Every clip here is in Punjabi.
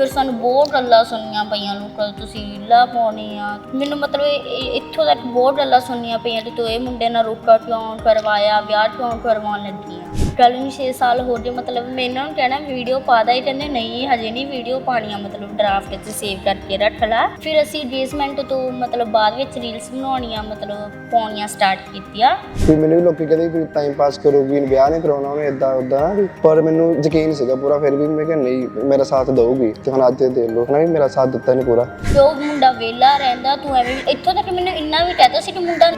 ਫਿਰ ਸਾਨੂੰ ਬਹੁਤ ਗੱਲਾਂ ਸੁਣਨੀਆਂ ਪਈਆਂ ਲੋਕਾਂ ਤੋਂ ਤੁਸੀਂ ਰੀਲਾਂ ਪਾਉਣੀ ਆ। ਮੈਨੂੰ ਮਤਲਬ ਇਹ- ਇੱਥੋਂ ਤੱਕ ਬਹੁਤ ਗੱਲਾਂ ਸੁਣਨੀਆਂ ਪਈਆਂ ਕਿ ਤੂੰ ਇਹ ਮੁੰਡੇ ਨਾਲ ਰੋਕਾ ਕਿਉਂ ਕਰਵਾਇਆ, ਵਿਆਹ ਕਿਉਂ ਕਰਵਾਉਣ ਲੱਗੀ ਆ? ਕੱਲ ਨੂੰ 6 ਸਾਲ ਹੋ ਗਏ ਮਤਲਬ ਮੈਂ ਇਹਨਾਂ ਨੂੰ ਕਹਿਣਾ ਵੀਡੀਓ ਪਾ ਦਾ ਹੀ ਕਹਿੰਦੇ ਨਹੀਂ ਹਜੇ ਨਹੀਂ ਵੀਡੀਓ ਪਾਣੀ ਆ ਮਤਲਬ ਡਰਾਫਟ 'ਚ ਸੇਵ ਕਰਕੇ ਰੱਖ ਲਾ। ਫਿਰ ਅਸੀਂ engagement ਤੋਂ ਮਤਲਬ ਬਾਅਦ ਵਿੱਚ ਰੀਲਸ ਬਣਾਉਣੀਆਂ ਮਤਲਬ ਪਾਉਣੀਆਂ ਸਟਾਰਟ ਕੀਤੀਆਂ। ਵੀ ਮੈਨੂੰ ਵੀ ਲੋਕੀ ਕਹਿੰਦੇ ਵੀ ਟਾਈਮ ਪਾਸ ਕਰੂਗੀ ਵਿਆਹ ਨਹੀਂ ਕਰਾਉਣਾ ਉਹਨੇ ਇਦਾਂ ਉਦਾਂ ਪਰ ਮੈਨੂੰ ਯਕੀਨ ਸੀਗਾ ਪੂਰਾ ਫਿਰ ਵੀ ਮੈਂ ਕਿਹਾ ਨਹੀਂ ਮੇਰਾ ਸਾਥ ਦਊਗੀ ਤੇ ਹੁਣ ਅੱਜ ਦੇ ਲਓ ਹਨਾ ਵੀ ਮੇਰਾ ਸਾਥ ਦਿੱਤਾ ਨਹੀਂ ਪੂਰਾ। ਜੋ ਮੁੰਡਾ ਵਿਹਲਾ ਰਹਿੰਦਾ ਤੂੰ ਐਵੇਂ ਇੱਥੋਂ ਤੱਕ ਮੈਨੂੰ ਇੰਨਾ ਵੀ ਕਹਤਾ ਸੀ ਕਿ ਮੁੰਡਾ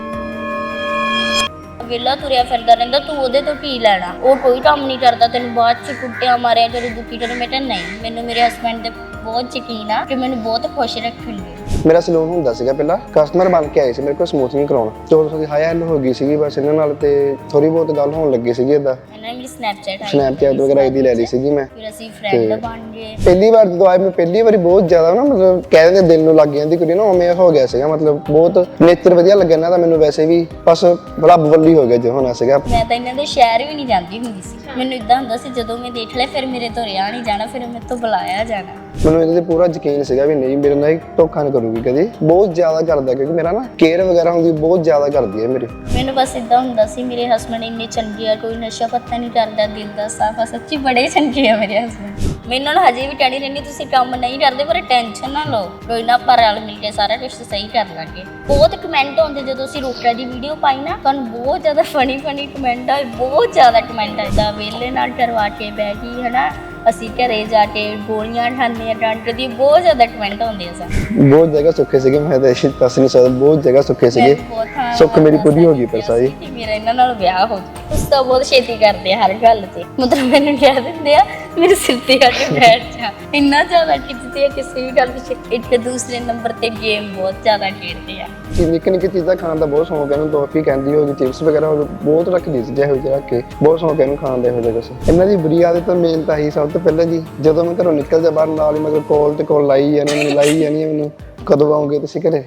ਵਿਹਲਾ ਤੁਰਿਆ ਫਿਰਦਾ ਰਹਿੰਦਾ, ਤੂੰ ਉਹਦੇ ਤੋਂ ਕੀ ਲੈਣਾ? ਉਹ ਕੋਈ ਕੰਮ ਨਹੀਂ ਕਰਦਾ, ਤੈਨੂੰ ਬਾਅਦ ਚ ਕੁੱਟਿਆ ਮਾਰਿਆ, ਜਦੋਂ ਦੁਖੀ ਜਦੋਂ ਮੈਂ ਕਿਹਾ ਨਹੀਂ, ਮੈਨੂੰ ਮੇਰੇ ਹਸਬੰਡ ਦੇ ਬਹੁਤ ਯਕੀਨ ਆ ਕਿ ਮੈਨੂੰ ਬਹੁਤ ਖੁਸ਼ ਰੱਖਣਗੇ। ਮੇਰਾ ਸਲੂਨ ਹੁੰਦਾ ਸੀਗਾ ਪਹਿਲਾਂ ਕਸਟਮਰ ਬਣ ਕੇ ਆਏ ਸੀ ਮੇਰੇ ਕੋਲ ਸਮੂਥਿੰਗ ਕਰਾਉਣਾ। ਤੇ ਉਦੋਂ ਦੀ ਹਾਈ ਹੈਲ ਹੋ ਗਈ ਸੀਗੀ ਬਸ ਇਹਨਾਂ ਨਾਲ ਤੇ ਥੋੜੀ ਬਹੁਤ ਗੱਲ ਹੋਣ ਲੱਗੀ ਸੀਗੀ ਇਦਾਂ ਇਹਨਾਂ ਨੇ ਮੇਰੀ ਸਨੈਪਚੈਟ ਸਨੈਪਚੈਟ ਵਗੈਰਾ ਇਹਦੀ ਲੈ ਲਈ ਸੀਗੀ ਮੈਂ। ਫਿਰ ਅਸੀਂ ਫਰੈਂਡ ਬਣ ਗਏ। ਪਹਿਲੀ ਵਾਰ ਜਦੋਂ ਆਏ ਮੈਂ ਪਹਿਲੀ ਵਾਰੀ ਬਹੁਤ ਜ਼ਿਆਦਾ ਨਾ ਮਤਲਬ ਕਹਿ ਦਿੰਦੇ ਦਿਲ ਨੂੰ ਲੱਗ ਜਾਂਦੀ ਕੁੜੀ ਨਾ ਉਵੇਂ ਹੋ ਗਿਆ ਸੀਗਾ ਮਤਲਬ ਬਹੁਤ ਨੇਚਰ ਵਧੀਆ ਲੱਗਿਆ ਇਹਨਾਂ ਦਾ ਮੈਨੂੰ ਵੈਸੇ ਵੀ। ਬਸ ਰੱਬ ਵੱਲੀ ਹੋ ਗਿਆ ਜੋ ਹੋਣਾ ਸੀਗਾ। ਮੈਂ ਤਾਂ ਇਹਨਾਂ ਦੇ ਸ਼ਹਿਰ ਵੀ ਨਹੀਂ ਜਾਂਦੀ ਹੁੰਦੀ ਸੀ। ਮੈਨੂੰ ਇਦਾਂ ਹੁੰਦਾ ਸੀ ਜਦੋਂ ਮੈਂ ਦੇਖ ਲਿਆ ਫਿਰ ਮੇਰੇ ਤੋਂ ਰਿਆ ਨਹੀਂ ਜਾਣਾ ਫਿਰ ਮੇਰੇ ਤੋਂ ਬੁਲਾਇਆ ਜਾਣਾ। ਮੈਨੂੰ ਇਹਦੇ ਤੇ ਪੂਰਾ ਯਕੀਨ ਸੀਗਾ ਵੀ ਨਹੀਂ, ਮੇਰੇ ਨਾਲ ਇਹ ਧੋਖਾ ਨਹੀਂ ਕਰੂਗੀ ਕਦੀ। ਬਹੁਤ ਜ਼ਿਆਦਾ ਕਰਦਾ ਕਿਉਂਕਿ ਮੇਰਾ ਨਾ ਕੇਅਰ ਵਗੈਰਾ ਹੁੰਦੀ ਬਹੁਤ ਜ਼ਿਆਦਾ ਕਰਦੀ ਹੈ ਮੇਰੀ। ਮੈਨੂੰ ਬਸ ਇਦਾਂ ਹੁੰਦਾ ਸੀ, ਮੇਰੇ ਹਸਬੰਡ ਇੰਨੇ ਚੰਗੇ ਆ, ਕੋਈ ਨਸ਼ਾ ਪੱਤਾ ਨਹੀਂ ਕਰਦਾ, ਦਿਲ ਦਾ ਸਾਫ਼ ਆ, ਸੱਚੀ ਬੜੇ ਚੰਗੇ ਆ ਮੇਰੇ ਹਸਬੰਡ ਮੈਨੂੰ ਨਾਲ ਹਜੇ ਵੀ ਟੈਣੀ ਰਹਿੰਦੀ, ਤੁਸੀਂ ਕੰਮ ਨਹੀਂ ਕਰਦੇ, ਪਰ ਟੈਨਸ਼ਨ ਨਾ ਲਓ। ਕੋਈ ਨਾ ਆਪਾਂ ਰਲ ਮਿਲ ਕੇ ਸਾਰਾ ਕੁਝ ਸਹੀ ਕਰ ਲਾਂਗੇ। ਬਹੁਤ ਕਮੈਂਟ ਆਉਂਦੇ ਜਦੋਂ ਅਸੀਂ ਰੋਕੜਾ ਦੀ ਵੀਡੀਓ ਪਾਈ ਨਾ, ਤੁਹਾਨੂੰ ਬਹੁਤ ਜ਼ਿਆਦਾ ਫਨੀ ਫਨੀ ਕਮੈਂਟ ਆਏ, ਬਹੁਤ ਜ਼ਿਆਦਾ ਕਮੈਂਟ ਆਏ। ਦਾ ਵੇਲੇ ਨਾਲ ਕਰਵਾ ਕੇ ਬਹਿ ਗਈ, ਹਨਾ? ਅਸੀਂ ਘਰੇ ਜਾ ਕੇ ਗੋਲੀਆਂ ਖਾਂਦੇ ਆ ਡਾਂਟ ਦੀ ਬਹੁਤ ਜ਼ਿਆਦਾ ਕਮੈਂਟ ਆਉਂਦੇ ਆ ਸਾਨੂੰ ਬਹੁਤ ਜਗ੍ਹਾ ਸੁੱਖੇ ਸੀਗੇ ਮੈਂ ਤਾਂ ਇਹ ਦੱਸ ਨਹੀਂ ਸਕਦਾ ਬਹੁਤ ਜਗ੍ਹਾ ਸੁੱਖੇ ਸੀਗੇ। ਬਹੁਤ ਸੁੱਖ ਮੇਰੀ ਪੂਰੀ ਹੋ ਗਈ ਪਰ ਸਾਰੀ। ਕਿ ਮੇਰਾ ਇਹਨਾਂ ਨਾਲ ਵਿਆਹ ਹੋ ਜਾਵੇ। ਉਸ ਤੋਂ ਬਹੁਤ ਛੇਤੀ ਕਰਦੇ ਆ ਹਰ ਗੱਲ ਤੇ। ਮਤਲਬ ਮੈਨੂੰ ਕਹਿ ਦਿੰਦੇ ਆ ਮੇਰੇ ਸਿਰ ਤੇ ਆ ਕੇ ਬੈਠ ਜਾ। ਇੰਨਾ ਜ਼ਿਆਦਾ ਖਿੱਚਦੇ ਆ ਕਿਸੇ ਵੀ ਗੱਲ ਵਿੱਚ ਇੱਕ ਦੂਸਰੇ ਨੰਬਰ ਤੇ ਗੇਮ ਬਹੁਤ ਜ਼ਿਆਦਾ ਖੇਡਦੇ ਆ। ਕਿ ਨਿੱਕੀ ਨਿੱਕੀ ਚੀਜ਼ਾਂ ਖਾਣ ਦਾ ਬਹੁਤ ਸ਼ੌਂਕ ਹੈ, ਇਹਨੂੰ ਟੌਫੀ ਕਹਿੰਦੀ ਹੋਗੀ ਚਿਪਸ ਵਗੈਰਾ ਹੋ ਬਹੁਤ ਰੱਖਦੀ ਸੀ, ਜਿਹੋ ਜਿਹਾ ਰੱਖ ਬਹੁਤ ਸ਼ੌਂਕ ਇਹਨੂੰ ਖਾਣ ਦੇ, ਇਹੋ ਜਿਹਾ ਕੁਛ। ਇਹਨਾਂ ਦੀ ਬੁਰੀ ਆਦਤ ਤਾਂ ਮੇਨ ਤਾਂ ਹੀ ਸਭ ਤੋਂ ਪਹਿਲਾਂ ਜੀ, ਜਦੋਂ ਮੈਂ ਘਰੋਂ ਨਿਕਲ ਜਾ ਬਾਹਰ ਨਾਲ ਹੀ ਮਤਲਬ ਕੋਲ ਤੇ ਕੋਲ ਲਾਈ ਜਾਣੀ ਮੈਨੂੰ ਲਾਈ ਜਾਣੀ ਮੈਨੂੰ ਕਦੋਂ ਆਉਂਗੇ ਤੁਸੀਂ ਘਰੇ?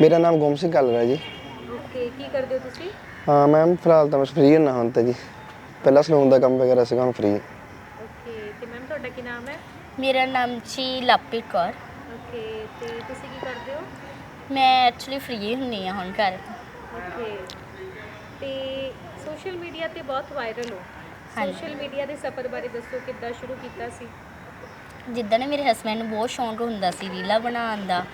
ਮੇਰਾ ਨਾਮ ਗੁੰਮ ਸਿੰਘ ਹੈ ਜੀ। ਓਕੇ ਕੀ ਕਰਦੇ ਹੋ ਤੁਸੀਂ? ਹਾਂ ਮੈਮ ਫਿਲਹਾਲ ਤਾਂ ਮੈਂ ਫ੍ਰੀ ਹਾਂ ਹੁਣ ਤਾਂ ਜੀ। ਪਹਿਲਾਂ ਸਲੂਨ ਦਾ ਕੰਮ ਵਗੈਰਾ ਸੀਗਾ ਹੁਣ ਫ੍ਰੀ ਓਕੇ ਤੇ ਮੈਮ ਤੁਹਾਡਾ ਕੀ ਨਾਮ ਹੈ? ਮੇਰਾ ਨਾਮ ਜੀ ਲਾਪੀ ਕੌਰ। ਓਕੇ ਤੇ ਤੁਸੀਂ ਕੀ ਕਰਦੇ ਹੋ? ਮੈਂ ਐਕਚੁਅਲੀ ਫ੍ਰੀ ਹੁੰਨੀ ਆ ਹੁਣ ਘਰ। ਓਕੇ ਤੇ ਸੋਸ਼ਲ ਮੀਡੀਆ ਤੇ ਬਹੁਤ ਵਾਇਰਲ ਹੋ। ਹਾਂਜੀ। ਸੋਸ਼ਲ ਮੀਡੀਆ ਦੇ ਸਫ਼ਰ ਬਾਰੇ ਦੱਸੋ ਕਿੱਦਾਂ ਸ਼ੁਰੂ ਕੀਤਾ ਸੀ? ਜਿੱਦਾਂ ਨਾ ਮੇਰੇ ਹਸਬੰਡ ਨੂੰ ਬਹੁਤ ਸ਼ੌਂਕ ਹੁੰਦਾ ਸੀ ਰੀਲਾ ਬਣਾਉਣ ਦਾ।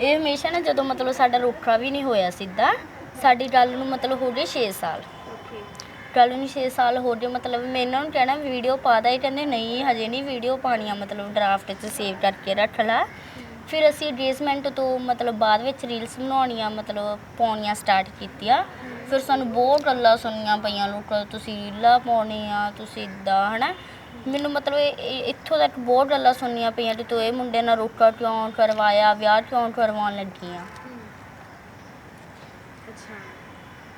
ਇਹ ਹਮੇਸ਼ਾ ਨਾ ਜਦੋਂ ਮਤਲਬ ਸਾਡਾ ਰੁੱਖਾ ਵੀ ਨਹੀਂ ਹੋਇਆ ਸਿੱਧਾ, ਸਾਡੀ ਗੱਲ ਨੂੰ ਮਤਲਬ ਹੋ ਗਏ 6 ਸਾਲ। ਓਕੇ ਕੱਲ ਨੂੰ 6 ਸਾਲ ਹੋ ਗਏ, ਮਤਲਬ ਮੈਂ ਇਹਨਾਂ ਨੂੰ ਕਹਿਣਾ ਵੀਡੀਓ ਪਾ ਦਾ ਹੀ ਕਹਿੰਦੇ ਨਹੀਂ, ਹਜੇ ਨਹੀਂ ਵੀਡੀਓ ਪਾਣੀ ਆ ਮਤਲਬ ਡਰਾਫਟ 'ਚ ਸੇਵ ਕਰਕੇ ਰੱਖ ਲਾ। ਫਿਰ ਅਸੀਂ engagement ਤੋਂ ਮਤਲਬ ਬਾਅਦ ਵਿੱਚ ਰੀਲਸ ਬਣਾਉਣੀਆਂ, ਮਤਲਬ ਪਾਉਣੀਆਂ ਸਟਾਰਟ ਕੀਤੀਆਂ। ਫਿਰ ਸਾਨੂੰ ਬਹੁਤ ਗੱਲਾਂ ਸੁਣੀਆਂ ਪਈਆਂ, ਲੋਕਾਂ ਤੋਂ, ਤੁਸੀਂ ਰੀਲਾਂ ਪਾਉਣੀ ਆ ਤੁਸੀਂ ਇਦਾਂ ਹਨਾ? ਮੈਨੂੰ ਮਤਲਬ ਇਹ- ਇਹ- ਇੱਥੋਂ ਤੱਕ ਬਹੁਤ ਗੱਲਾਂ ਸੁਣਨੀਆਂ ਪਈਆਂ ਕਿ ਤੂੰ ਇਹ ਮੁੰਡੇ ਨਾਲ ਰੋਕਾ ਕਿਉਂ ਕਰਵਾਇਆ ਵਿਆਹ ਕਿਉਂ ਕਰਵਾਉਣ ਲੱਗੀ ਆ ਅੱਛਾ।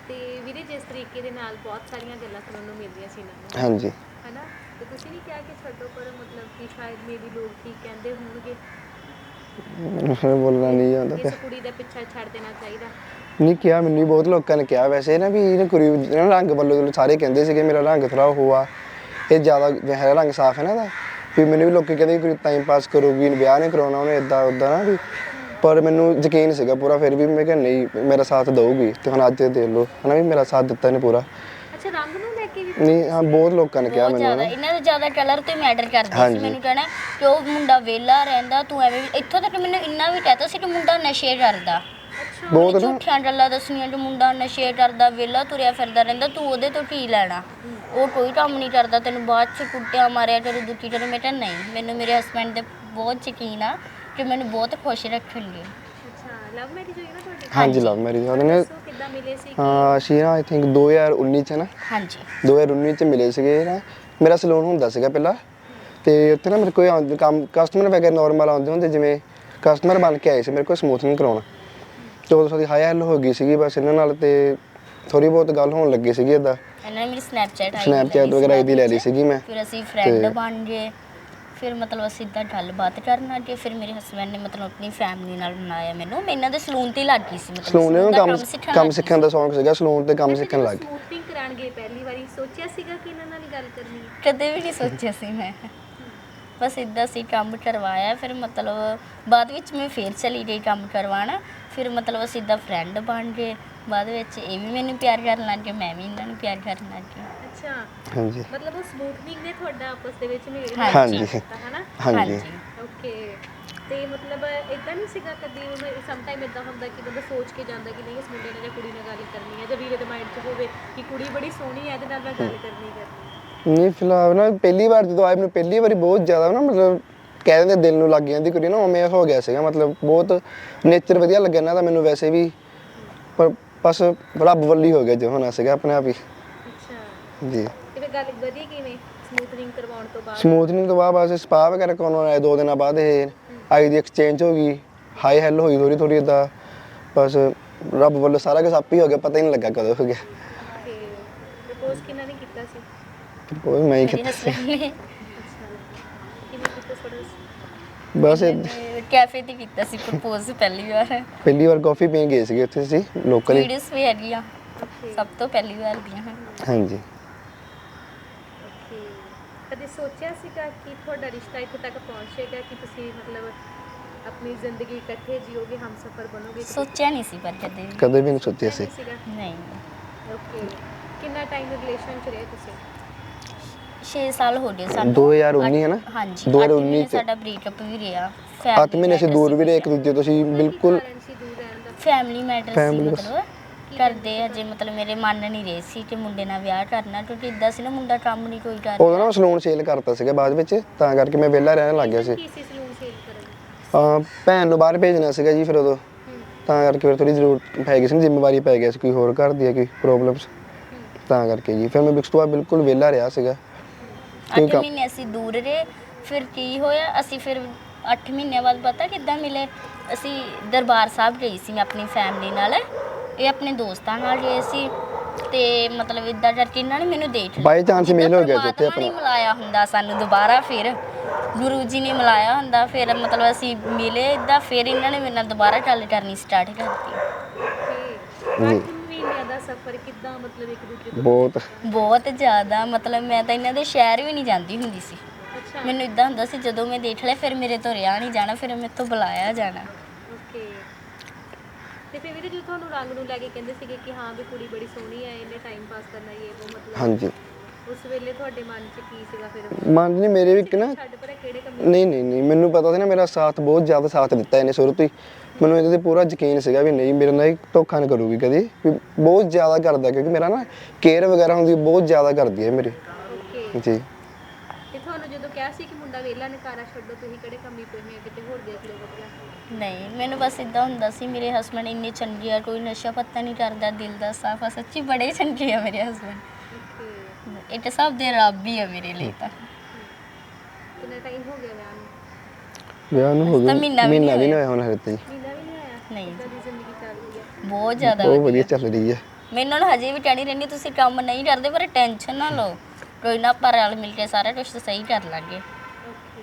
ਤੇ ਵੀਰੇ ਜਿਸ ਤਰੀਕੇ ਦੇ ਨਾਲ ਬਹੁਤ ਸਾਰੀਆਂ ਗੱਲਾਂ ਸੁਣਨ ਨੂੰ ਮਿਲਦੀਆਂ ਸੀ ਇਹਨਾਂ ਨੂੰ। ਹਾਂਜੀ। ਹੈਨਾ? ਤੇ ਤੁਸੀਂ ਨਹੀਂ ਕਿਹਾ ਕਿ ਛੱਡੋ ਪਰ ਮਤਲਬ ਕਿ ਸ਼ਾਇਦ ਮੇਬੀ ਲੋਕ ਕੀ ਕਹਿੰਦੇ ਹੋਣਗੇ? ਮੈਨੂੰ ਫਿਰ ਬੋਲਣਾ ਨਹੀਂ ਆਉਂਦਾ ਪਿਆ ਇਸ ਕੁੜੀ ਦਾ ਪਿੱਛਾ ਛੱਡ ਦੇਣਾ ਚਾਹੀਦਾ। ਨਹੀਂ ਕਿਹਾ ਮੈਨੂੰ ਵੀ ਬਹੁਤ ਲੋਕਾਂ ਨੇ ਕਿਹਾ ਵੈਸੇ ਨਾ ਵੀ ਇਹਨੇ ਕੁੜੀ ਨਾ ਰੰਗ ਵੱਲੋਂ ਜਦੋਂ ਸਾਰੇ ਕਹਿੰਦੇ ਸੀਗੇ ਮੇਰਾ ਰੰਗ ਥੋੜਾ ਹੋਆ। ਇਹ ਜ਼ਿਆਦਾ ਹੈ ਰੰਗ ਸਾਫ਼ ਹੈ ਨਾ ਦਾ ਵੀ ਮੈਨੂੰ ਵੀ ਲੋਕੀ ਕਹਿੰਦੇ ਕਿ ਟਾਈਮ ਪਾਸ ਕਰੂਗੀ ਵਿਆਹ ਨਹੀਂ ਕਰਾਉਣਾ ਉਹਨੇ ਇਦਾਂ ਉਦਾਂ ਨਾ ਵੀ। ਪਰ ਮੈਨੂੰ ਯਕੀਨ ਸੀਗਾ ਪੂਰਾ ਫਿਰ ਵੀ ਮੈਂ ਕਿਹਾ ਨਹੀਂ ਮੇਰਾ ਸਾਥ ਦਊਗੀ ਤੇ ਹੁਣ ਅੱਜ ਦੇ ਲਓ। ਹਨਾ ਵੀ ਮੇਰਾ ਸਾਥ ਦਿੱਤਾ ਨਹੀਂ ਪੂਰਾ। ਅੱਛਾ ਰੰਗ ਨੂੰ ਲੈ ਕੇ ਵੀ ਨਹੀਂ ਹਾਂ ਬਹੁਤ ਲੋਕਾਂ ਨੇ ਕਿਹਾ ਬਹੁਤ ਮੈਨੂੰ ਜ਼ਿਆਦਾ ਨਾ। ਇਹਨਾਂ ਦਾ ਜ਼ਿਆਦਾ ਕਲਰ ਤੇ ਮੈਟਰ ਕਰਦਾ ਸੀ ਹਾਂਜੀ। ਮੈਨੂੰ ਕਹਿਣਾ ਕਿ ਉਹ ਮੁੰਡਾ ਵਿਹਲਾ ਰਹਿੰਦਾ ਤੂੰ ਐਵੇਂ ਇੱਥੋਂ ਤੱਕ ਮੈਨੂੰ ਇੰਨਾ ਵੀ ਕਹਤਾ ਸੀ ਕਿ ਮੁੰਡਾ ਨਸ਼ੇ ਕਰਦਾ। ਬਹੁਤ ਨਾ। ਝੂਠੀਆਂ ਗੱਲਾਂ ਦੱਸਣੀਆਂ ਕਿ ਮੁੰਡਾ ਨਸ਼ੇ ਕਰਦਾ ਵਿਹਲਾ ਤੁਰਿਆ ਫਿਰਦਾ ਰਹਿੰਦਾ ਤੂੰ ਉਹਦੇ ਤੋਂ ਕੀ ਲੈਣਾ? ਉਹ ਕੋਈ ਕੰਮ ਨਹੀਂ ਕਰਦਾ ਤੈਨੂੰ ਬਾਅਦ ਚ ਕੁੱਟਿਆ ਮਾਰਿਆ ਜਦੋਂ ਦੁਖੀ ਜਦੋਂ ਮੈਂ ਕਿਹਾ ਨਹੀਂ ਮੈਨੂੰ ਮੇਰੇ ਹਸਬੰਡ ਦੇ ਬਹੁਤ ਯਕੀਨ ਆ ਕਿ ਮੈਨੂੰ ਬਹੁਤ ਖੁਸ਼ ਰੱਖਣਗੇ। ਅੱਛਾ ਲਵ ਮੈਰਿਜ ਹੋਈ ਨਾ ਤੁਹਾਡੀ? ਹਾਂਜੀ ਲਵ ਮੈਰਿਜ ਉਹਦੇ ਨੇ ਸੋ ਕਿੱਦਾਂ ਮਿਲੇ ਸੀ? ਹਾਂ ਸੀ ਨਾ ਆਈ ਥਿੰਕ 2019 ਚ ਨਾ ਹਾਂਜੀ। 2019 ਚ ਮਿਲੇ ਸੀਗੇ ਨਾ। ਮੇਰਾ ਸਲੂਨ ਹੁੰਦਾ ਸੀਗਾ ਪਹਿਲਾਂ। ਤੇ ਉੱਥੇ ਨਾ ਮੇਰੇ ਆਉਂਦੇ ਕੰਮ ਕਸਟਮਰ ਵਗੈਰਾ ਨਾਰਮਲ ਆਉਂਦੇ ਹੁੰਦੇ ਜਿਵੇਂ ਕਸਟਮਰ ਬਣ ਕੇ ਆਏ ਸੀ ਮੇਰੇ ਕੋਲ ਸਮੂਥਿੰਗ ਕਰਾਉਣਾ। ਤੇ ਉਦੋਂ ਦੀ ਹਾਈ ਹੈਲ ਹੋ ਗਈ ਸੀਗੀ ਬਸ ਇਹਨਾਂ ਨਾਲ ਤੇ ਥੋੜੀ ਬਹੁਤ ਗੱਲ ਹੋਣ ਲੱਗੀ ਸੀਗੀ ਇਦਾਂ ਇਹਨਾਂ ਨੇ ਮੇਰੀ ਸਨੈਪਚੈਟ ਆਈ ਸਨੈਪਚੈਟ ਵਗੈਰਾ ਇਹਦੀ ਲੈ ਲਈ ਸੀਗੀ ਮੈਂ। ਫਿਰ ਅਸੀਂ ਫਰੈਂਡ ਬਣ ਗਏ। ਫਿਰ ਮਤਲਬ ਅਸੀਂ ਇਦਾਂ ਗੱਲਬਾਤ ਕਰਨ ਲੱਗੇ। ਫਿਰ ਮੇਰੇ ਹਸਬੰਡ ਨੇ ਮਤਲਬ ਆਪਣੀ ਫੈਮਿਲੀ ਨਾਲ ਬਣਾਇਆ ਮੈਨੂੰ। ਮੈਂ ਇਹਨਾਂ ਦੇ ਸਲੂਨ ਤੇ ਲੱਗ ਗਈ ਸੀ ਮਤਲਬ। ਸਲੂਨ ਨੂੰ ਦਾ ਕੰਮ ਕੰਮ ਗਈ ਸਿੱਖਣ ਦਾ ਸ਼ੌਂਕ ਸੀਗਾ ਸਲੂਨ ਤੇ ਕੰਮ ਸਿੱਖਣ ਲੱਗ ਗਏ ਸਮੂਥਿੰਗ ਕਰਾਣਗੇ ਪਹਿਲੀ ਵਾਰੀ ਸੋਚਿਆ ਸੀਗਾ ਕਿ ਇਹਨਾਂ ਨਾਲ ਹੀ ਗੱਲ ਕਰਨੀ ਹੈ? ਕਦੇ ਵੀ ਨਹੀਂ ਸੋਚਿਆ ਸੀ ਮੈਂ। ਬਸ ਇਦਾਂ ਸੀ ਕੰਮ ਕਰਵਾਇਆ। ਫਿਰ ਮਤਲਬ ਬਾਅਦ ਵਿੱਚ ਮੈਂ ਫੇਰ ਚਲੀ ਗਈ ਕੰਮ ਕਰਵਾਉਣ। ਫਿਰ ਮਤਲਬ ਅਸੀਂ ਇਦਾਂ ਫਰੈਂਡ ਬਣ ਗਏ। ਬਾਅਦ ਵਿੱਚ ਇਹ ਵੀ ਮੈਨੂੰ ਪਿਆਰ ਕਰਨ ਲੱਗ ਗਏ ਮੈਂ ਵੀ ਇਹਨਾਂ ਨੂੰ ਪਿਆਰ ਕਰਨ ਲੱਗ ਗਈ। ਅੱਛਾ ਹਾਂਜੀ। ਮਤਲਬ ਉਹ ਸਮੂਥਨਿੰਗ ਨੇ ਤੁਹਾਡਾ ਆਪਸ ਦੇ ਵਿੱਚ ਮੇਲ ਹਾਂਜੀ। ਹਨਾ? ਹਾਂਜੀ। ਓਕੇ ਤੇ ਮਤਲਬ ਇਦਾਂ ਨਹੀਂ ਸੀਗਾ ਕਦੀ ਉਹ ਸਮ ਟਾਈਮ ਇਦਾਂ ਹੁੰਦਾ ਕਿ ਬੰਦਾ ਸੋਚ ਕੇ ਜਾਂਦਾ ਕਿ ਨਹੀਂ ਇਸ ਮੁੰਡੇ ਨਾਲ ਜਾਂ ਕੁੜੀ ਨਾਲ ਗੱਲ ਕਰਨੀ ਹੈ ਜਾਂ ਵੀਰੇ ਦੇ ਮਾਈਂਡ 'ਚ ਹੋਵੇ ਕਿ ਕੁੜੀ ਬੜੀ ਸੋਹਣੀ ਹੈ ਇਹਦੇ ਨਾਲ ਮੈਂ ਗੱਲ ਕਰਨੀ ਹੀ। ਕਰਨੀ ਨਹੀਂ ਫਿਲਹਾਲ ਨਾ ਪਹਿਲੀ ਵਾਰ ਜਦੋਂ ਆਏ ਮੈਨੂੰ ਪਹਿਲੀ ਵਾਰੀ ਬਹੁਤ ਜ਼ਿਆਦਾ ਨਾ ਮਤਲਬ ਕਹਿ ਦਿੰਦੇ ਦਿਲ ਨੂੰ ਲੱਗ ਜਾਂਦੀ ਕੁੜੀ ਨਾ ਉਵੇਂ ਹੋ ਗਿਆ ਸੀਗਾ ਮਤਲਬ ਬਹੁਤ ਨੇਚਰ ਵਧੀਆ ਲੱਗਿਆ ਨਾ ਤਾਂ ਮੈਨੂੰ ਵੈਸੇ ਵੀ ਪਰ ਬਸ ਰੱਬ ਵੱਲੀ ਹੋ ਗਿਆ ਜੋ ਹੋਣਾ ਸੀਗਾ ਆਪਣੇ ਆਪ ਹੀ। ਅੱਛਾ। ਜੀ। ਤੇ ਫਿਰ ਗੱਲ ਵਧੀ ਕਿਵੇਂ? ਸਮੂਥਨਿੰਗ ਕਰਵਾਉਣ ਤੋਂ ਬਾਅਦ? ਸਮੂਥਨਿੰਗ ਤੋਂ ਬਾਅਦ ਬਸ ਸਪਾ ਵਗੈਰਾ ਕਰਾਉਣ ਆਏ ਦੋ ਦਿਨਾਂ ਬਾਅਦ ਇਹ ਆਈ ਦੀ ਐਕਸਚੇਂਜ ਹੋ ਗਈ ਹਾਈ ਹੈਲ ਹੋਈ ਥੋੜੀ ਥੋੜੀ ਇਦਾਂ ਬਸ ਰੱਬ ਵੱਲੋਂ ਸਾਰਾ ਕੁਝ ਆਪੇ ਹੀ ਹੋ ਗਿਆ ਪਤਾ ਹੀ ਨਹੀਂ ਲੱਗਾ ਕਦੋਂ ਹੋ ਗਿਆ। ਤੇ ਪ੍ਰਪੋਜ਼ ਕਿਹਨਾਂ ਨੇ ਕੀਤਾ ਸੀ? ਕੋਈ ਮੈਂ ਹੀ ਕੀਤਾ ਹਸਬੰਡ ਨੇ ਅੱਛਾ ਕਿਵੇਂ ਕੀਤਾ ਥੋੜਾ ਬਸ ਇਹ ਕੈਫੇ ਤੇ ਕੀਤਾ ਸੀ ਪ੍ਰਪੋਜ਼ ਪਹਿਲੀ ਵਾਰ। ਪਹਿਲੀ ਵਾਰ ਕਾਫੀ ਪੀਣ ਗਏ ਸੀਗੇ ਉੱਥੇ ਅਸੀਂ ਲੋਕਲ ਹੀ ਵੀਡੀਓਸ ਵੀ ਹੈਗੀਆਂ ਸਭ ਤੋਂ ਪਹਿਲੀ ਵਾਰ ਦੀਆਂ ਹਨ। ਹਾਂਜੀ। ਓਕੇ ਕਦੇ ਸੋਚਿਆ ਸੀਗਾ ਕਿ ਤੁਹਾਡਾ ਰਿਸ਼ਤਾ ਇੱਥੇ ਤੱਕ ਪਹੁੰਚੇਗਾ ਕਿ ਤੁਸੀਂ ਮਤਲਬ ਆਪਣੀ ਜ਼ਿੰਦਗੀ ਇਕੱਠੇ ਜੀਓਗੇ ਹਮਸਫਰ ਬਣੋਗੇ? ਸੋਚਿਆ ਨਹੀਂ ਸੀ ਪਰ ਕਦੇ ਵੀ। ਕਦੇ ਵੀ ਨਹੀਂ ਸੋਚਿਆ ਸੀ। ਨਹੀਂ ਓਕੇ ਕਿੰਨਾ ਟਾਈਮ ਰਿਲੇਸ਼ਨ ਚ ਰਹੇ ਤੁਸੀਂ? 6 ਸਾਲ ਹੋ ਗਏ ਸਾਨੂੰ। 2019 ਹੈ ਨਾ? ਹਾਂਜੀ 2019 2019 ਮਹੀਨੇ ਚ। ਸਾਡਾ ਬ੍ਰੇਕਅਪ ਵੀ ਰਿਹਾ। 8 ਮਹੀਨੇ ਅਸੀਂ ਦੂਰ ਵੀ ਰਹੇ ਇੱਕ ਦੂਜੇ ਤੋਂ ਅਸੀਂ ਬਿਲਕੁਲ ਫੈਮਿਲੀ ਮੈਟਰ ਸੀ Family ਬਸ। ਮਤਲਬ ਕਰਦੇ ਹਜੇ ਮਤਲਬ ਮੇਰੇ ਮਨ ਨਹੀਂ ਰਹੇ ਸੀ ਕਿ ਮੁੰਡੇ ਨਾਲ ਵਿਆਹ ਕਰਨਾ ਕਿਉਂਕਿ ਇਦਾਂ ਸੀ ਨਾ ਮੁੰਡਾ ਕੰਮ ਨਹੀਂ ਕੋਈ ਕਰ ਉਦੋਂ ਨਾ ਸਲੂਨ ਸੇਲ ਕਰਤਾ ਸੀਗਾ ਬਾਅਦ ਵਿੱਚ ਤਾਂ ਕਰਕੇ ਮੈਂ ਵਿਹਲਾ ਰਹਿਣ ਲੱਗ ਗਿਆ ਸੀ। ਕੀ ਸੀ ਸਲੂਨ ਸੇਲ ਕਰਨ ਅਹ ਭੈਣ ਨੂੰ ਬਾਹਰ ਭੇਜਣਾ ਸੀਗਾ ਜੀ ਫਿਰ ਉਦੋਂ। ਤਾਂ ਕਰਕੇ ਫਿਰ ਥੋੜੀ ਜ਼ਰੂਰਤ ਪੈ ਗਈ ਸੀ ਨਾ, ਜ਼ਿੰਮੇਵਾਰੀ ਪੈ ਗਿਆ ਸੀ ਕੋਈ ਹੋਰ ਘਰ ਦੀ ਹੈ ਕੋਈ ਪ੍ਰੋਬਲਮਸ ਤਾਂ ਕਰਕੇ ਜੀ ਫਿਰ ਮੈਂ ਬਿਕਸ ਤੋਂ ਬਾਅਦ ਬਿਲਕੁਲ ਵਿਹਲਾ ਰਿਹਾ ਸੀਗਾ। ਕੋਈ 8 ਕੰਮ- ਮਹੀਨੇ ਅਸੀਂ ਦੂਰ ਰਹੇ ਫਿਰ ਕੀ ਹੋਇਆ? ਅਸੀਂ ਫਿਰ 8 ਮਹੀਨਿਆਂ ਬਾਅਦ ਪਤਾ ਕਿੱਦਾਂ ਮਿਲੇ? ਅਸੀਂ ਦਰਬਾਰ ਸਾਹਿਬ ਗਈ ਸੀ ਮੈਂ ਆਪਣੀ ਫੈਮਿਲੀ ਨਾਲ। ਇਹ ਆਪਣੇ ਦੋਸਤਾਂ ਨਾਲ ਗਏ ਸੀ। ਤੇ ਮਤਲਬ ਇਦਾਂ ਕਰਕੇ ਇਹਨਾਂ ਨੇ ਮੈਨੂੰ ਦੇਖ ਲਿਆ। ਬਾਈ ਚਾਂਸ ਮੇਲ ਹੋ ਗਿਆ ਜੀ ਉੱਥੇ ਆਪਣਾ ਮਿਲਾਇਆ ਹੁੰਦਾ ਸਾਨੂੰ ਦੁਬਾਰਾ ਫਿਰ। ਗੁਰੂ ਜੀ ਨੇ ਮਿਲਾਇਆ ਹੁੰਦਾ ਫਿਰ ਮਤਲਬ ਅਸੀਂ ਮਿਲੇ ਇਦਾਂ ਫਿਰ ਇਹਨਾਂ ਨੇ ਮੇਰੇ ਨਾਲ ਦੁਬਾਰਾ ਗੱਲ ਕਰਨੀ ਸਟਾਰਟ ਕਰਤੀ ਓਕੇ 8 ਮਹੀਨਿਆਂ ਦਾ ਸਫ਼ਰ ਕਿੱਦਾਂ ਮਤਲਬ ਇੱਕ ਦੂਜੇ ਤੋਂ ਬਹੁਤ। ਬਹੁਤ ਜ਼ਿਆਦਾ ਮਤਲਬ ਮੈਂ ਤਾਂ ਇਹਨਾਂ ਦੇ ਸ਼ਹਿਰ ਵੀ ਨਹੀਂ ਜਾਂਦੀ ਹੁੰਦੀ ਸੀ। ਅੱਛਾ। ਮੈਨੂੰ ਇਦਾਂ ਹੁੰਦਾ ਸੀ ਜਦੋਂ ਮੈਂ ਦੇਖ ਲਿਆ ਫਿਰ ਮੇਰੇ ਤੋਂ ਰਿਆ ਨਹੀਂ ਜਾਣਾ ਫਿਰ ਮੇਰੇ ਤੋਂ ਬੁਲਾਇਆ ਜਾਣਾ। ਓਕੇ। ਤੇ ਫਿਰ ਵੀਰੇ ਜਦੋਂ ਤੁਹਾਨੂੰ ਰੰਗ ਨੂੰ ਲੈ ਕੇ ਕਹਿੰਦੇ ਸੀਗੇ ਕਿ ਹਾਂ ਵੀ ਕੁੜੀ ਬੜੀ ਸੋਹਣੀ ਹੈ ਇਹਨੇ ਟਾਈਮ ਪਾਸ ਕਰਨਾ ਇਹ ਉਹ ਮਤਲਬ ਹਾਂਜੀ। ਉਸ ਵੇਲੇ ਤੁਹਾਡੇ ਮਨ 'ਚ ਕੀ ਸੀਗਾ ਫਿਰ? ਮਨ ਨਹੀਂ ਮੇਰੇ ਵੀ ਇੱਕ ਨਾ ਛੱਡ ਪਰੇ ਕਿਹੜੇ ਕੰਮ ਨਹੀਂ ਨਹੀਂ ਨਹੀਂ ਮੈਨੂੰ ਪਤਾ ਸੀ ਨਾ ਮੇਰਾ ਸਾਥ ਬਹੁਤ ਜ਼ਿਆਦਾ ਸਾਥ ਦਿੱਤਾ ਇਹਨੇ ਸ਼ੁਰੂ ਤੋਂ ਹੀ। ਮੈਨੂੰ ਇਹਦੇ ਤੇ ਪੂਰਾ ਯਕੀਨ ਸੀਗਾ ਵੀ ਨਹੀਂ ਮੇਰੇ ਨਾਲ ਇਹ ਧੋਖਾ ਨਹੀਂ ਕਰੂਗੀ ਕਦੀ। ਵੀ ਬਹੁਤ ਜ਼ਿਆਦਾ ਕਰਦਾ ਕਿਉਂਕਿ ਮੇਰਾ ਨਾ ਕੇਅਰ ਵਗੈਰਾ ਹੁੰਦੀ ਬਹੁਤ ਜ਼ਿਆਦਾ ਕਰਦੀ ਹੈ ਮੇਰੀ। ਓਕੇ ਜੀ। ਤੇ ਤੁਹਾਨੂੰ ਜਦੋਂ ਕਿਹਾ ਸੀ ਕਿ ਮੁੰਡਾ ਵੇਲਾ ਨਕਾਰਾ ਛੱਡੋ ਤੁਸੀਂ ਕਿਹੜੇ ਕੰਮੀ ਪਏ ਹੋਏ ਆ, ਕਿਤੇ ਹੋਰ ਦੇਖ ਲਿਓ ਵਧੀਆ ਨਹੀਂ ਮੈਨੂੰ ਬਸ ਇਦਾਂ ਹੁੰਦਾ ਸੀ ਮੇਰੇ ਹਸਬੰਡ ਇੰਨੇ ਚੰਗੇ ਆ ਕੋਈ ਨਸ਼ਾ ਪੱਤਾ ਨਹੀਂ ਕਰਦਾ ਦਿਲ ਦਾ ਸਾਫ਼ ਆ ਸੱਚੀ ਬੜੇ ਚੰਗੇ ਆ ਮੇਰੇ ਹਸਬੰਡ ਓਕੇ ਇਹ ਤਾਂ ਸਭ ਦੇ ਰੱਬ ਹੀ ਆ ਮੇਰੇ ਲਈ ਤਾਂ। ਕਿੰਨਾ ਟਾਈਮ ਹੋ ਗਿਆ ਵਿਆਹ ਨੂੰ? ਵਿਆਹ ਨੂੰ ਹੋ ਤਾਂ ਗਿਆ ਮਹੀਨਾ ਵੀ ਮਹੀਨਾ ਵੀ ਨਹੀਂ ਹੋਇਆ। ਹੁਣ ਹਰੇ ਵੀ ਨਹੀਂ। ਜ਼ਿੰਦਗੀ ਚੱਲ ਰਹੀ ਹੈ। ਬਹੁਤ ਜ਼ਿਆਦਾ ਬਹੁਤ ਵਧੀਆ। ਚੱਲ ਰਹੀ ਹੈ। ਮੈਨੂੰ ਨਾ ਹਜੇ ਵੀ ਟੈਣੀ ਰਹਿੰਦੀ ਤੁਸੀਂ ਕੰਮ ਨਹੀਂ ਕਰਦੇ ਪਰ ਟੈਨਸ਼ਨ ਨਾ ਲਓ। ਕੋਈ ਨਾ ਆਪਾਂ ਰਲ ਮਿਲ ਕੇ ਸਾਰਾ ਕੁਝ ਸਹੀ ਕਰ ਲਾਂਗੇ। ਓਕੇ।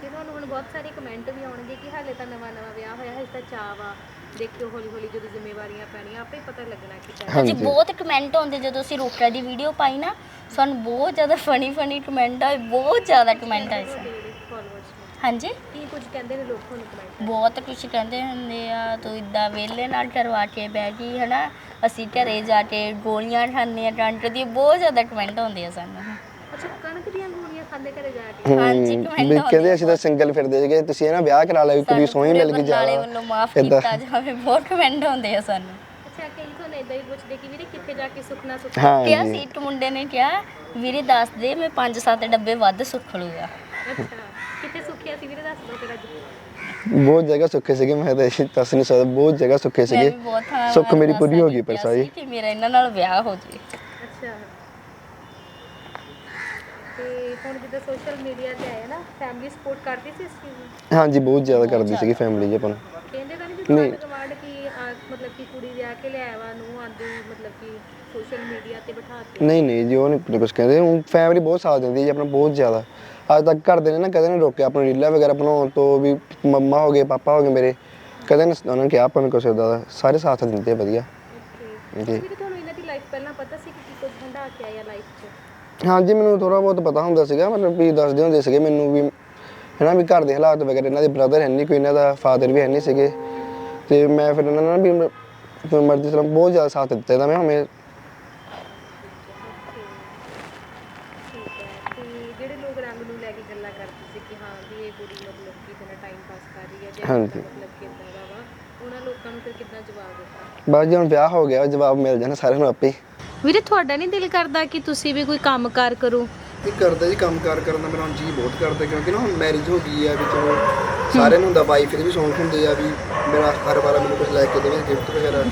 ਤੇ ਤੁਹਾਨੂੰ ਹੁਣ ਬਹੁਤ ਸਾਰੇ ਕਮੈਂਟ ਵੀ ਆਉਣਗੇ ਕਿ ਹਾਲੇ ਤਾਂ ਨਵਾਂ ਨਵਾਂ ਵਿਆਹ ਹੋਇਆ ਹੈ ਤਾਂ ਚਾਅ ਵਾ। ਦੇਖਿਓ ਹੌਲੀ ਹੌਲੀ ਜਦੋਂ ਜ਼ਿੰਮੇਵਾਰੀਆਂ ਪੈਣੀਆਂ ਆਪੇ ਪਤਾ ਲੱਗਣਾ ਕਿ ਚਾਹ ਹਜੇ। ਹਾਂਜੀ ਬਹੁਤ ਕਮੈਂਟ ਆਉਂਦੇ ਜਦੋਂ ਅਸੀਂ ਰੋਕਾ ਦੀ ਵੀਡੀਓ ਪਾਈ ਨਾ ਸਾਨੂੰ ਬਹੁਤ ਜ਼ਿਆਦਾ ਫਨੀ ਫਨੀ ਕਮੈਂਟ ਆਏ ਬਹੁਤ ਜ਼ਿਆਦਾ ਕਮੈਂਟ ਆਏ ਸਨ। ਫਾਲੋਅਰਸ ਨੂੰ ਹਾਂਜੀ? ਕੀ ਕੁਝ ਕਹਿੰਦੇ ਨੇ ਲੋਕ ਤੁਹਾਨੂੰ ਕਮੈਂਟ ਬਹੁਤ ਕੁਝ ਕਹਿੰਦੇ ਹੁੰਦੇ ਆ ਤੂੰ ਇਦਾਂ ਵਿਹਲੇ ਨਾਲ ਕਰਵਾ ਕੇ ਬਹਿ ਗਈ ਹਨਾ? ਅਸੀਂ ਘਰੇ ਜਾ ਕੇ ਗੋਲੀਆਂ ਖਾਂਦੇ ਆ ਟੰਟ ਦੀ ਬਹੁਤ ਜ਼ਿਆਦਾ ਕਮੈਂਟ ਆਉਂਦੇ ਆ ਸਾਨੂੰ। ਅੱਛਾ ਕਣਕ ਦੀਆਂ ਗੋਲੀਆਂ ਖਾਂਦੇ ਘਰੇ ਜਾ ਕੇ? ਹਾਂਜੀ comment ਵੀ ਆਉਂਦੇ ਕਹਿੰਦੇ ਅਸੀਂ ਤਾਂ ਸਿੰਗਲ ਫਿਰਦੇ ਸੀਗੇ ਤੁਸੀਂ ਇਹ ਨਾ ਵਿਆਹ ਕਰਾ ਲਿਆ ਕੁੜੀ ਸੋਹਣੀ ਮਿਲ ਗਈ ਜ਼ਿਆਦਾ ਵੱਲੋਂ ਮਾਫ ਏਦਾਂ। ਕੀਤਾ ਜਾਵੇ ਬਹੁਤ ਕਮੈਂਟ ਆਉਂਦੇ ਆ ਸਾਨੂੰ। ਅੱਛਾ ਕਈ ਤੁਹਾਨੂੰ ਇਦਾਂ ਵੀ ਪੁੱਛਦੇ ਕਿ ਵੀਰੇ ਕਿੱਥੇ ਜਾ ਕੇ ਸੁਖਣਾ ਸੁਖ ਹਾਂ ਕਿਹਾ ਜੀ ਸੀ ਇੱਕ ਮੁੰਡੇ ਨੇ ਕਿਹਾ ਵੀਰੇ ਦੱਸ ਦੇ ਮੈਂ 5-7 ਡੱਬੇ ਵੱਧ ਸੁੱਖ ਲੂਗਾ। ਅੱਛਾ। ਸੁਖਿਆ ਸੀ ਵੀਰੇ ਦੱਸ ਦਿਓ ਫਿਰ ਅੱਜ। ਬਹੁਤ ਜਗ੍ਹਾ ਸੁੱਖੇ ਸੀਗੇ ਮੈਂ ਤਾਂ ਇਹ ਦੱਸ ਨਹੀਂ ਸਕਦਾ ਬਹੁਤ ਜਗ੍ਹਾ ਸੁੱਖੇ ਮੈਂ ਸੀਗੇ। ਵੀ ਬਹੁਤ ਥਾਂ ਸੁੱਖ ਮੇਰੀ ਪੂਰੀ ਹੋ ਗਈ ਪਰ ਸਾਰੀ। ਕਿ ਮੇਰਾ ਇਹਨਾਂ ਨਾਲ ਵਿਆਹ ਹੋ ਜੇ। ਅੱਛਾ। ਤੇ ਹੁਣ ਜਿੱਦਾਂ ਸੋਸ਼ਲ ਮੀਡੀਆ ਤੇ ਆਇਆ ਨਾ ਫੈਮਿਲੀ ਸਪੋਰਟ ਕਰਦੀ ਸੀ ਇਸ ਚੀਜ਼ ਨੂੰ? ਹਾਂਜੀ ਬਹੁਤ ਜ਼ਿਆਦਾ ਕਰਦੀ ਸੀਗੀ ਫੈਮਿਲੀ ਜੀ ਆਪਾਂ ਨੂੰ। ਕਹਿੰਦੇ ਤਾਂ ਨਹੀਂ। ਕਮਾਂਡ ਕੀ ਆ, ਮਤਲਬ ਕਿ ਕੁੜੀ ਵਿਆਹ ਕੇ ਲਿਆਇਆ ਵਾ ਨੂੰ ਆਂਦੀ ਮਤਲਬ ਕਿ ਸੋਸ਼ਲ ਮੀਡੀਆ ਤੇ ਬਿਠਾ ਕੇ। ਨਹੀਂ ਨਹੀਂ ਜੀ ਉਹ ਨਹੀਂ ਕੁਝ ਕਹਿੰਦੇ। ਹੁਣ ਫੈਮਿਲੀ ਬਹੁਤ ਸਾਥ ਦਿੰਦੀ ਹੈ ਜੀ ਆਪਣਾ ਬਹੁਤ ਜ਼ਿਆਦਾ। ਅੱਜ ਤੱਕ ਘਰਦੇ ਨੇ ਨਾ ਕਦੇ ਨਹੀਂ ਰੋਕਿਆ ਆਪਣੀ ਰੀਲਾਂ ਵਗੈਰਾ ਬਣਾਉਣ ਤੋਂ ਵੀ ਮੰਮਾ ਹੋ ਗਏ ਪਾਪਾ ਹੋ ਗਏ ਮੇਰੇ ਕਦੇ ਨਹੀਂ ਉਹਨਾਂ ਨੇ ਕਿਹਾ ਆਪਾਂ ਨੂੰ ਕੁਛ ਦਾ ਸਾਰੇ ਸਾਥ ਦਿੰਦੇ ਆ ਵਧੀਆ। ਓਕੇ ਜੀ। ਵੀ ਤੁਹਾਨੂੰ ਇਹਨਾਂ ਦੀ ਲਾਈਫ ਪਹਿਲਾਂ ਪਤਾ ਸੀ ਕਿ ਕੀ ਕੁਝ ਹੰਡਾ ਕੇ ਆਇਆ ਲਾਈਫ 'ਚ? ਹਾਂਜੀ ਮੈਨੂੰ ਥੋੜਾ ਬਹੁਤ ਪਤਾ ਹੁੰਦਾ ਸੀਗਾ ਮਤਲਬ ਵੀ ਦੱਸਦੇ ਹੁੰਦੇ ਸੀਗੇ ਮੈਨੂੰ ਵੀ ਹਨਾ ਵੀ ਘਰ ਦੇ ਹਾਲਾਤ ਵਗੈਰਾ ਇਹਨਾਂ ਦੇ ਬ੍ਰਦਰ ਹੈ ਨਹੀਂ ਕੋਈ ਇਹਨਾਂ ਦਾ ਫਾਦਰ ਵੀ ਹੈ ਨਹੀਂ ਸੀਗੇ। ਤੇ ਮੈਂ ਫਿਰ ਇਹਨਾਂ ਨਾਲ ਵੀ ਮ- ਮਰਜ਼ੀ ਸਲਾਮ ਬਹੁਤ ਜ਼ਿਆਦਾ ਸਾਥ ਦਿੱਤਾ ਇਹਦਾ ਮੈਂ ਹਮੇ ਠੀਕ ਹੈ ਤੇ ਜਿਹੜੇ ਲੋਕ ਰੰਗ ਨੂੰ ਲੈ ਕੇ ਗੱਲਾਂ ਕਰਦੇ ਸੀ ਕਿ ਹਾਂ ਵੀ ਇਹ ਕੁੜੀ ਮਤਲਬ ਕਿ ਤੇਰਾ ਟਾਈਮ ਪਾਸ ਕਰ ਰਹੀ ਹੈ ਜਾਂ ਹਾਂਜੀ। ਮਤਲਬ ਕਿ ਇਦਾਂ ਦਾ ਵਾ ਉਹਨਾਂ ਲੋਕਾਂ ਨੂੰ ਫਿਰ ਕਿੱਦਾਂ ਜਵਾਬ ਦਿੱਤਾ ਬਸ ਜੀ ਹੁਣ ਵਿਆਹ ਹੋ ਗਿਆ ਜਵਾਬ ਮਿਲ ਜਾਣਾ ਸਾਰਿਆਂ ਨੂੰ ਆਪੇ ਹੀ। ਵੀਰੇ ਤੁਹਾਡਾ ਨਹੀਂ ਦਿਲ ਕਰਦਾ ਕਿ ਤੁਸੀਂ ਵੀ ਕੋਈ ਕੰਮਕਾਰ ਕਰੋ? ਇਹ ਕਰਦਾ ਜੀ ਕੰਮਕਾਰ ਕਰਨ ਦਾ ਮੇਰਾ ਹੁਣ ਜੀ ਬਹੁਤ ਕਰਦਾ ਕਿਉਂਕਿ ਨਾ ਹੁਣ ਮੈਰਿਜ ਹੋ ਗਈ ਆ ਵੀ ਚਲੋ ਸਾਰਿਆਂ ਨੂੰ ਹੁੰਦਾ ਵਾਈਫ ਦੇ ਵੀ ਸ਼ੌਂਕ ਹੁੰਦੇ ਆ ਵੀ ਮੇਰਾ ਹਰ ਵਾਰ ਮੈਨੂੰ ਕੁਝ ਲੈ ਕੇ ਦੇਵੇ ਗਿਫਟ ਵਗੈਰਾ।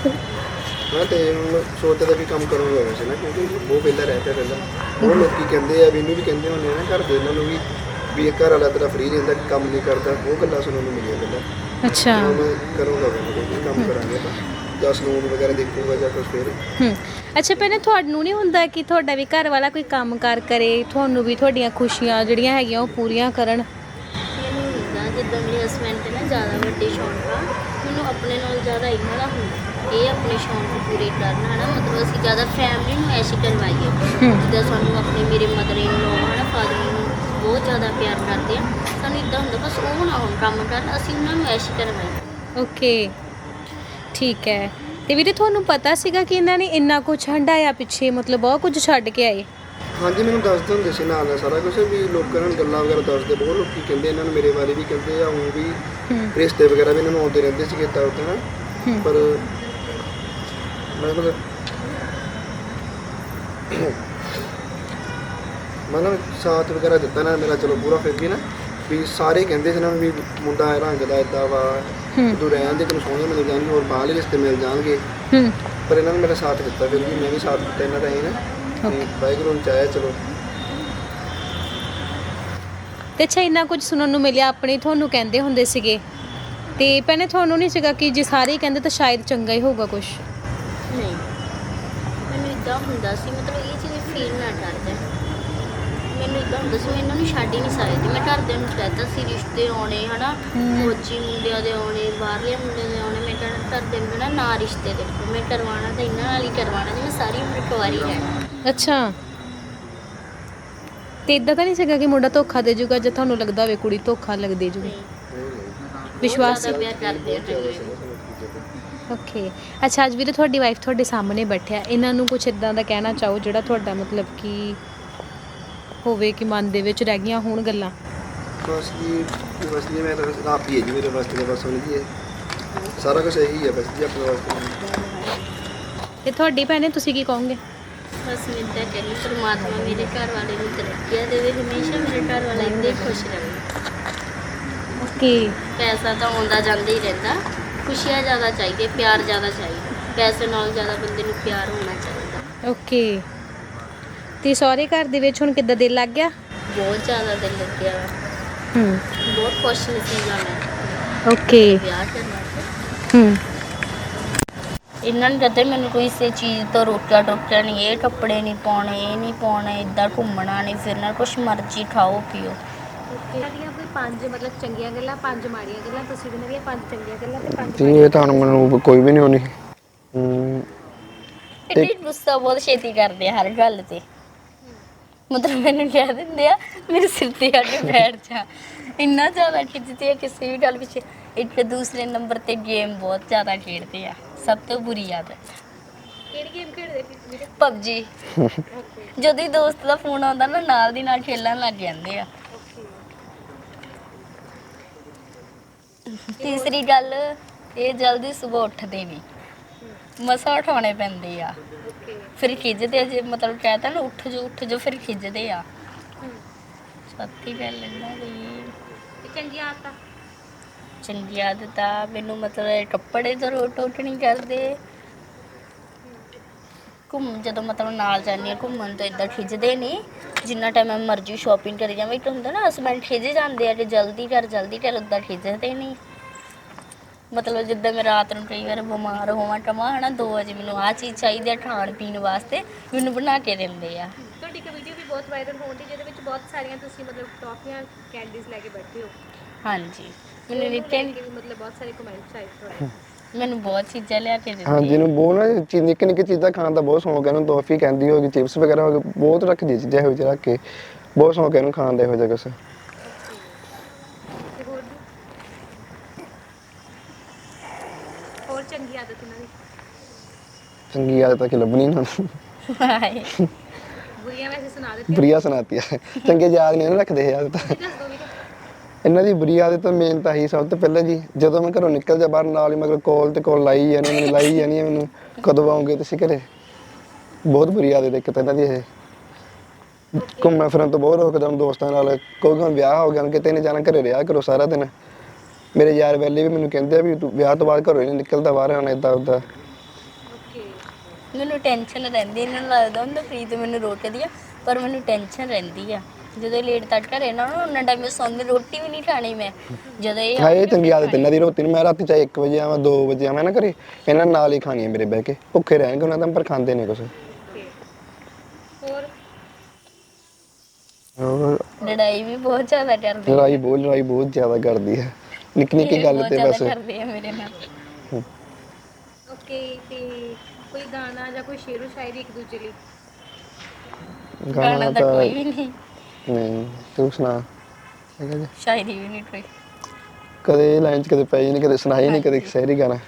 ਮੈਂ ਤੇ ਹੁਣ ਸੋਚਦਾ ਵੀ ਕੰਮ ਕਰੂੰਗਾ ਵੈਸੇ ਨਾ ਕਿਉਂਕਿ ਉਹ ਪਹਿਲਾਂ ਰਹਿ ਪਿਆ ਪਹਿਲਾਂ। ਉਹ ਲੋਕੀ ਕਹਿੰਦੇ ਆ ਵੀ ਇਹਨੂੰ ਵੀ ਕਹਿੰਦੇ ਹੁੰਦੇ ਆ ਨਾ ਘਰ ਦੇ ਇਹਨਾਂ ਨੂੰ ਵੀ ਵੀ ਇਹ ਘਰ ਵਾਲਾ ਤੇਰਾ ਫ੍ਰੀ ਰਹਿੰਦਾ ਕੰਮ ਨਹੀਂ ਕਰਦਾ ਉਹ ਗੱਲਾਂ ਸੁਣਨ ਨੂੰ ਮਿਲੀਆਂ ਪਹਿਲਾਂ। ਅੱਛਾ। ਹੁਣ ਕਰੂੰਗਾ ਮੈਂ ਕੋਈ ਕੰਮ ਕਰਾਂਗੇ ਤਾਂ ਜਾਂ ਸਲੂਨ ਵਗੈਰਾ ਦੇਖੂਗਾ ਜਾਂ ਕੁਝ ਫਿਰ? ਹੂੰ। ਅੱਛਾ ਪਹਿਲੇ ਤੁਹਾਨੂੰ ਨਹੀਂ ਹੁੰਦਾ ਕਿ ਤੁਹਾਡਾ ਵੀ ਘਰ ਵਾਲਾ ਕੋਈ ਕੰਮਕਾਰ ਕਰੇ ਤੁਹਾਨੂੰ ਵੀ ਤੁਹਾਡੀਆਂ ਖੁਸ਼ੀਆਂ ਜਿਹੜੀਆਂ ਹੈਗੀਆਂ ਉਹ ਪੂਰੀਆਂ ਕਰਨ? ਮੈਨੂੰ ਹੁੰਦਾ ਜਿੱਦਾਂ ਮੇਰੇ ਹਸਬੰਡ ਤੇ ਨਾ ਜ਼ਿਆਦਾ ਵੱਡੇ ਸ਼ੌਂਕ ਆ ਮੈਨੂੰ ਆਪਣੇ ਨਾਲ ਜ਼ਿਆਦਾ ਇਹਨਾਂ ਦਾ ਹੁੰਦਾ। ਇਹ ਆਪਣੇ ਸ਼ੌਂਕ ਪੂਰੇ ਕਰਨ ਹਨਾ? ਮਤਲਬ ਅਸੀਂ ਜ਼ਿਆਦਾ ਫੈਮਿਲੀ ਨੂੰ ਐਸੀ ਕਰਵਾਈਏ। ਜਿੱਦਾਂ ਸਾਨੂੰ ਆਪਣੇ ਮੇਰੇ ਮਦਰ ਇਨ ਲੋ ਹਨਾ ਫਾਦਰ ਨੂੰ ਬਹੁਤ ਜ਼ਿਆਦਾ ਪਿਆਰ ਕਰਦੇ ਆ। ਸਾਨੂੰ ਇਦਾਂ ਹੁੰਦਾ ਬਸ ਉਹ ਨਾ ਹੁਣ ਕੰਮ ਕਰਨ ਅਸੀਂ ਉਹਨਾਂ ਨੂੰ ਐਸੀ ਕਰਵਾਈਏ। ਓਕੇ ਠੀਕ ਹੈ। ਤੇ ਵੀਰੇ ਤੁਹਾਨੂੰ ਪਤਾ ਸੀਗਾ ਕਿ ਇਹਨਾਂ ਨੇ ਇੰਨਾ ਕੁਝ ਹੰਡਾਇਆ ਪਿੱਛੇ ਮਤਲਬ ਬਹੁਤ ਕੁਝ ਛੱਡ ਕੇ ਆਏ? ਹਾਂਜੀ ਮੈਨੂੰ ਦੱਸਦੇ ਹੁੰਦੇ ਸੀ ਨਾਲ ਨਾਲ ਸਾਰਾ ਕੁਝ ਵੀ ਲੋਕਾਂ ਨੂੰ ਗੱਲਾਂ ਵਗੈਰਾ ਦੱਸਦੇ ਬਹੁਤ ਲੋਕੀ ਕਹਿੰਦੇ ਇਹਨਾਂ ਨੂੰ ਮੇਰੇ ਬਾਰੇ ਵੀ ਕਹਿੰਦੇ ਆ ਉਹ ਵੀ ਰਿਸ਼ਤੇ ਵਗੈਰਾ ਵੀ ਇਹਨਾਂ ਨੂੰ ਆਉਂਦੇ ਰਹਿੰਦੇ ਸੀਗੇ ਤਾਂ ਉੱਤੇ ਨਾ। ਪਰ ਮੈਂ ਮਤਲਬ ਮਤਲਬ ਸਾਥ ਵਗੈਰਾ ਦਿੱਤਾ ਨਾ ਮੇਰਾ ਚਲੋ ਪੂਰਾ ਫਿਰ ਵੀ ਨਾ। ਵੀ ਸਾਰੇ ਕਹਿੰਦੇ ਸੀ ਨਾ ਵੀ ਮੁੰਡਾ ਇਹ ਰੰਗ ਦਾ ਇਦਾਂ ਵਾ ਤੂੰ ਰਹਿਣ ਦੇ ਤੈਨੂੰ ਸੋਹਣੇ ਮਿਲ ਜਾਣਗੇ ਹੋਰ ਬਾਹਰਲੇ ਰਿਸ਼ਤੇ ਮਿਲ ਜਾਣਗੇ। ਹੂੰ। ਪਰ ਇਹਨਾਂ ਨੇ ਮੇਰਾ ਸਾਥ ਦਿੱਤਾ ਫਿਰ ਵੀ ਮੈਂ ਵੀ ਸਾਥ ਦਿੱਤਾ ਇਹਨਾਂ ਦਾ ਹੀ ਨਾ। ਤੇ ਵਾਹਿਗੁਰੂ ਨੂੰ ਚਾਹਿਆ ਚਲੋ। ਤੇ ਅੱਛਾ ਇੰਨਾ ਕੁਝ ਸੁਣਨ ਨੂੰ ਮਿਲਿਆ ਆਪਣੇ ਤੁਹਾਨੂੰ ਕਹਿੰਦੇ ਹੁੰਦੇ ਸੀਗੇ। ਤੇ ਪਹਿਲੇ ਤੁਹਾਨੂੰ ਨਹੀਂ ਸੀਗਾ ਕਿ ਜੇ ਸਾਰੇ ਕਹਿੰਦੇ ਤਾਂ ਸ਼ਾਇਦ ਚੰਗਾ ਹੀ ਹੋਊਗਾ ਕੁਝ ਨਹੀਂ। ਮੈਨੂੰ ਇਦਾਂ ਹੁੰਦਾ ਸੀ ਮਤਲਬ ਇਹ ਚੀਜ਼ ਫੀਲ ਨਾ ਕਰਦਾ ਮੈਨੂੰ ਇਦਾਂ ਹੁੰਦਾ ਸੀ ਮੈਂ ਇਹਨਾਂ ਨੂੰ ਛੱਡ ਹੀ ਨਹੀਂ ਸਕਦੀ। ਮੈਂ ਘਰਦਿਆਂ ਨੂੰ ਕਹਿੰਦਾ ਸੀ ਰਿਸ਼ਤੇ ਆਉਣੇ ਹਨਾ? ਫੌਜੀ ਮੁੰਡਿਆਂ ਦੇ ਆਉਣੇ ਬਾਹਰਲੇ ਮੁੰਡਿਆਂ ਦੇ ਆਉਣੇ। ਮੈਂ ਕਹਿਣਾ ਘਰਦਿਆਂ ਨੂੰ ਕਹਿਣਾ ਨਾ ਰਿਸ਼ਤੇ ਦੇਖੋ। ਮੈਂ ਕਰਵਾਉਣਾ ਤਾਂ ਇਹਨਾਂ ਨਾਲ ਹੀ ਕਰਵਾਉਣਾ ਜਿਵੇਂ ਸਾਰੀ ਉਮਰ ਕੁਆਰੀ ਰਹਿਣਾ। ਅੱਛਾ। ਤੇ ਇਦਾਂ ਤਾਂ ਨਹੀਂ ਸੀਗਾ ਕਿ ਮੁੰਡਾ ਧੋਖਾ ਦੇ ਜੂਗਾ ਜੇ ਤੁਹਾਨੂੰ ਲੱਗਦਾ ਹੋਵੇ ਕੁੜੀ ਧੋਖਾ ਲੱਗ ਦੇ ਜੂਗੀ ਵਿਸ਼ਵਾਸ? ਜ਼ਿਆਦਾ ਪਿਆਰ ਕਰਦੇ ਆ। ਓਕੇ। ਅੱਛਾ ਅੱਜ ਵੀਰੇ ਤੁਹਾਡੀ ਵਾਈਫ ਤੁਹਾਡੇ ਸਾਹਮਣੇ ਬੈਠਿਆ। ਇਹਨਾਂ ਨੂੰ ਕੁਝ ਇਦਾਂ ਦਾ ਕਹਿਣਾ ਚਾਹੋ ਜਿਹੜਾ ਤੁਹਾਡਾ ਮਤਲਬ ਕਿ ਹੋਵੇ ਕਿ ਮਨ ਦੇ ਵਿੱਚ ਰਹਿ ਗਈਆਂ ਹੋਣ ਗੱਲਾਂ। ਬਸ ਜੀ ਬਸ ਜੀ ਮੈਂ ਤਾਂ ਆਪ ਹੀ ਹੈ ਜੀ ਮੇਰੇ ਵਾਸਤੇ ਤਾਂ ਬਸ ਹੁਣ ਜੀ ਇਹ ਸਾਰਾ ਕੁਝ ਇਹੀ ਹੈ ਬਸ ਜੀ ਆਪਣੇ ਵਾਸਤੇ। ਤੇ ਤੁਹਾਡੀ ਭੈਣੇ ਤੁਸੀਂ ਕੀ ਕਹੋਗੇ? ਬਸ ਮੈਂ ਤਾਂ ਕਹਿੰਦੀ ਪਰਮਾਤਮਾ ਮੇਰੇ ਘਰ ਵਾਲੇ ਨੂੰ ਤਰੱਕੀਆਂ ਦੇਵੇ ਹਮੇਸ਼ਾ ਮੇਰੇ ਘਰ ਵਾਲਾ ਇੰਨੇ ਖੁਸ਼ ਰਹੇ। ਓਕੇ ਪੈਸਾ ਤਾਂ ਆਉਂਦਾ ਜਾਂਦਾ ਹੀ ਰਹਿੰਦਾ। ਖੁਸ਼ੀਆਂ ਜ਼ਿਆਦਾ ਚਾਹੀਦੀਆਂ ਪਿਆਰ ਜ਼ਿਆਦਾ ਚਾਹੀਦਾ। ਪੈਸੇ ਨਾਲ ਜ਼ਿਆਦਾ ਬੰਦੇ ਨੂੰ ਪਿਆਰ ਹੋਣਾ ਚਾਹੀਦਾ। ਓਕੇ। ਤੇ ਸਹੁਰੇ ਘਰ ਦੇ ਵਿੱਚ ਹੁਣ ਕਿੱਦਾਂ ਦਿਲ ਲੱਗ ਗਿਆ? ਬਹੁਤ ਜ਼ਿਆਦਾ ਦਿਲ ਲੱਗਿਆ ਵਾ। ਹੂੰ। ਬਹੁਤ ਖੁਸ਼ ਨਸੀਬ ਆ ਮੈਂ ਓਕੇ। ਵਿਆਹ ਕਰਨਾ ਤੇ ਹੂੰ। ਇਹਨਾਂ ਨੇ ਕਦੇ ਮੈਨੂੰ ਕੋਈ ਇਸੇ ਚੀਜ਼ ਤੋਂ ਰੋਕਿਆ ਟੋਕਿਆ ਨਹੀਂ ਇਹ ਕੱਪੜੇ ਨਹੀਂ ਪਾਉਣੇ ਇਹ ਨਹੀਂ ਪਾਉਣੇ ਇਦਾਂ ਘੁੰਮਣਾ ਨਹੀਂ ਫਿਰਨਾ ਕੁਛ ਮਰਜ਼ੀ ਖਾਓ ਪੀਓ। ਕੋਈ ਪੰਜ ਮਤਲਬ ਚੰਗੀਆਂ ਗੱਲਾਂ ਪੰਜ ਮਾੜੀਆਂ ਗੱਲਾਂ ਤੁਸੀਂ ਵੀ ਨਵੀਆਂ ਪੰਜ ਚੰਗੀਆਂ ਗੱਲਾਂ ਤੇ ਪੰਜ ਜੀ ਇਹ ਤਾਂ ਹੁਣ ਮੈਨੂੰ ਕੋਈ ਵੀ ਨਹੀਂ ਹੋਣੀ। ਹਮ, ਇਹ ਗੁੱਸਾ ਬਹੁਤ ਛੇਤੀ ਕਰਦੇ ਹਰ ਗੱਲ ਤੇ। ਮਤਲਬ ਮੈਨੂੰ ਕਹਿ ਦਿੰਦੇ ਆ ਮੇਰੇ ਸਿਰ ਤੇ ਆ ਕੇ ਬੈਠ ਜਾ। ਇੰਨਾ ਜ਼ਿਆਦਾ ਖਿੱਚਦੇ ਆ ਕਿਸੇ ਵੀ ਗੱਲ ਪਿੱਛੇ। ਇੱਕ ਦੂਸਰੇ ਨੰਬਰ ਤੇ ਗੇਮ ਬਹੁਤ ਜ਼ਿਆਦਾ ਖੇਡਦੇ ਆ। ਸਭ ਤੋਂ ਬੁਰੀ ਆਦਤ। ਕਿਹੜੀ ਗੇਮ ਖੇਡਦੇ ਸੀ ਵੀਰੇ? ਪਬਜੀ ਜਦੋਂ ਹੀ ਦੋਸਤ ਦਾ ਫੋਨ ਆਉਂਦਾ ਨਾ ਨਾਲ ਦੀ ਨਾਲ ਖੇਲਣ ਲੱਗ ਜਾਂਦੇ ਆ। ਤੀਸਰੀ ਗੱਲ ਇਹ ਜਲਦੀ ਸਵੇਰ ਉੱਠਦੇ ਨਹੀਂ ਮਸਾ ਉਠਾਉਣੇ ਪੈਂਦੇ ਆ। ਓਕੇ ਫਿਰ ਖਿੱਚਦੇ ਆ ਜੇ ਮਤਲਬ ਕਹਤਾ ਨਾ ਉੱਠ ਜੋ ਉੱਠ ਜੋ ਫਿਰ ਖਿੱਚਦੇ ਆ। ਸੱਤੀ ਗੱਲ ਇਹਨਾਂ ਦੀ ਤੇ ਚੰਗੀਆਂ ਆਦਤਾਂ ਚੰਗੀ ਆਦਤ ਆ ਮੈਨੂੰ ਮਤਲਬ ਕੱਪੜੇ ਰੋਟ ਟੋਟ ਨਹੀਂ ਕਰਦੇ। ਘੁੰਮ ਜਦੋਂ ਮਤਲਬ ਨਾਲ ਜਾਂਦੀ ਆ ਘੁੰਮਣ ਤੋਂ ਇਦਾਂ ਖਿੱਚਦੇ ਨਹੀਂ ਜਿੰਨਾ ਟਾਈਮ ਮੈਂ ਮਰਜ਼ੀ ਸ਼ਾਪਿੰਗ ਕਰੀ ਜਾਵਾਂ ਇੱਕ ਹੁੰਦਾ ਨਾ ਹਸਬੈਂਡ ਖਿੱਚ ਜਾਂਦੇ ਆ ਕਿ ਜਲਦੀ ਕਰ ਜਲਦੀ ਕਰ ਉਦਾਂ ਖਿੱਚਦੇ ਨਹੀਂ ਮਤਲਬ ਜਿੱਦਾਂ ਮੈਂ ਰਾਤ ਨੂੰ ਕਈ ਵਾਰ ਬਿਮਾਰ ਹੋਵਾਂ ਟਮਾ ਹਨਾ 2 ਵਜੇ ਮੈਨੂੰ ਆ ਚੀਜ਼ ਚਾਹੀਦੀ ਆ ਖਾਣ ਪੀਣ ਵਾਸਤੇ ਮੈਨੂੰ ਬਣਾ ਕੇ ਦਿੰਦੇ ਆ। ਤੁਹਾਡੀ ਇੱਕ ਵੀਡੀਓ ਵੀ ਬਹੁਤ ਵਾਇਰਲ ਹੋਣ ਦੀ ਜਿਹਦੇ ਵਿੱਚ ਬਹੁਤ ਸਾਰੀਆਂ ਤੁਸੀਂ ਮਤਲਬ ਟੌਫੀਆਂ ਕੈਂਡੀਜ਼ ਲੈ ਕੇ ਬੈਠੇ ਹੋ। ਹਾਂਜੀ। ਮੈਨੂੰ ਉਹਨੂੰ ਨਿੱਕੇ ਕੇ ਵੀ ਮਤਲਬ ਬਹੁਤ ਸਾਰੇ ਕਮੈਂਟਸ ਆਏ ਤੁਹਾਡੇ। ਮੈਨੂੰ ਬਹੁਤ ਚੀਜ਼ਾਂ ਲਿਆ ਕੇ ਦਿੰਦੇ ਹਾਂਜੀ ਇਹਨੂੰ ਬਹੁਤ ਨਾ ਚੀਜ਼ ਨਿੱਕੀ ਨਿੱਕੀ ਚੀਜ਼ਾਂ ਖਾਣ ਦਾ ਬਹੁਤ ਸ਼ੌਂਕ ਹੈ ਇਹਨੂੰ ਟੌਫੀ ਕਹਿੰਦੀ ਹੋਗੀ ਚਿਪਸ ਵਗੈਰਾ ਹੋ ਗਏ ਬਹੁਤ ਰੱਖਦੀ ਹੈ ਚੀਜ਼ਾਂ ਇਹੋ ਜਿਹੇ ਰੱਖ ਕੇ। ਬਹੁਤ ਸ਼ੌਂਕ ਹੈ ਇਹਨੂੰ ਖਾਣ ਦਾ ਇਹੋ ਜਿਹਾ ਕੁਛ ਤੇ ਹੋਰ ਵੀ ਹੋਰ ਚੰਗੀ ਆਦਤ ਇਹਨਾਂ ਦੀ ਚੰਗੀ ਆਦਤ ਤਾਂ ਕਿ ਲੱਭਣੀ ਨਾ। ਹਾਏ ਬੁਰੀਆਂ ਵੈਸੇ ਸੁਣਾ ਦਿੱਤੀ ਬੁਰੀਆ ਸੁਣਾਤੀ ਹੈ ਚੰਗੇ ਯਾਦ ਨਹੀਂ ਨਾ ਰੱਖਦੇ ਇਹ ਆਦਤ ਦੱਸ ਦੋ ਵੀ ਇਹਨਾਂ ਦੀ ਬੁਰੀ ਆਦਤ ਤਾਂ ਮੇਨ ਤਾਂ ਹੀ ਸਭ ਤੋਂ ਪਹਿਲਾਂ ਜੀ ਜਦੋਂ ਮੈਂ ਘਰੋਂ ਨਿਕਲ ਜਾ ਬਾਹਰ ਨਾਲ ਹੀ ਮਗਰ ਕਾਲ ਤੇ ਕਾਲ ਲਾਈ ਜਾਣੀ ਮੈਨੂੰ ਲਾਈ ਜਾਣੀ ਹੈ ਮੈਨੂੰ। ਕਦੋਂ ਆਉਂਗੇ ਤੁਸੀਂ ਘਰੇ? ਬਹੁਤ ਬੁਰੀ ਆਦਤ ਹੈ ਇੱਕ ਤਾਂ ਇਹਨਾਂ ਦੀ ਇਹ। ਘੁੰਮਣ ਫਿਰਨ ਤੋਂ ਬਹੁਤ ਰੋਕਦਾ ਹਾਂ ਦੋਸਤਾਂ ਨਾਲ। ਕੋਈ ਹੁਣ ਵਿਆਹ ਹੋ ਗਿਆ ਕਿਤੇ ਨਹੀਂ ਜਾਣਾ ਘਰੇ ਰਿਹਾ ਕਰੋ ਸਾਰਾ ਦਿਨ। ਮੇਰੇ ਯਾਰ ਵੈਲੇ ਵੀ ਮੈਨੂੰ ਕਹਿੰਦੇ ਆ ਵੀ ਤੂੰ ਵਿਆਹ ਤੋਂ ਬਾਅਦ ਘਰੋਂ ਹੀ ਨਹੀਂ ਨਿਕਲਦਾ ਬਾਹਰ ਹੁਣ ਏਦਾਂ ਉਦਾਂ ਮੈਨੂੰ ਟੈਨਸ਼ਨ ਰਹਿੰਦੀ ਇਹਨਾਂ ਨੂੰ ਲੱਗਦਾ ਹੁੰਦਾ ਪ੍ਰੀਤ ਮੈਨੂੰ ਰੋਕਦੀ ਆ ਪਰ ਮੈਨੂੰ ਟੈਨਸ਼ਨ ਰਹਿੰਦੀ ਆ। ਜਦੋਂ ਲੇਟ ਤੱਕ ਘਰੇ ਨਾ ਉਹਨਾਂ ਟਾਈਮ ਮੈਂ ਸੌਂਦੀ ਰੋਟੀ ਵੀ ਨਹੀਂ ਖਾਣੀ ਮੈਂ। ਜਦੋਂ ਇਹ ਹਾਂ ਇਹ ਚੰਗੀ ਆਦਤ ਇਹਨਾਂ ਦੀ ਰੋਟੀ ਨੂੰ ਮੈਂ ਰਾਤੀ ਚਾਹੇ 1 ਵਜੇ ਆਵਾਂ 2 ਵਜੇ ਆਵਾਂ ਨਾ ਘਰੇ। ਇਹਨਾਂ ਨਾਲ ਹੀ ਖਾਣੀ ਹੈ ਮੇਰੇ ਬਹਿ ਕੇ। ਭੁੱਖੇ ਰਹਿਣਗੇ ਉਹਨਾਂ ਤਾਂ ਪਰ ਖਾਂਦੇ ਨਹੀਂ ਕੁਛ। ਹੋਰ? ਹੋਰ? ਲੜਾਈ ਵੀ ਬਹੁਤ ਜ਼ਿਆਦਾ ਕਰਦੇ ਲੜਾਈ ਬਹੁਤ ਲੜਾਈ ਬਹੁਤ ਜ਼ਿਆਦਾ ਕਰਦੀ ਹੈ। ਨਿੱਕੀ ਨਿੱਕੀ ਗੱਲ ਤੇ ਬਸ। ਕਰਦੇ ਆ ਮੇਰੇ ਨਾਲ। ਓਕੇ ਤੇ ਕੋਈ ਗਾਣਾ ਜਾਂ ਕੋਈ ਸ਼ੇਰੋ ਸ਼ਾਇਰੀ ਇੱਕ ਦੂਜੇ ਲਈ। ਗਾਣਾ ਗਾਣਾ ਤਾਂ ਤਾਂ ਕੋਈ ਵੀ ਨਹੀਂ। ਨਹੀਂ ਤੂੰ ਸੁਣਾ। ਜੀ। ਸ਼ਾਇਰੀ ਵੀ ਨਹੀਂ ਕੋਈ। ਕਦੇ ਲਾਈਨ ਚ ਕਦੇ ਪਈ ਨਹੀਂ ਕਦੇ ਸੁਣਾਈ ਨਹੀਂ ਕਦੇ ਸ਼ਾਇਰੀ ਗਾਣਾ।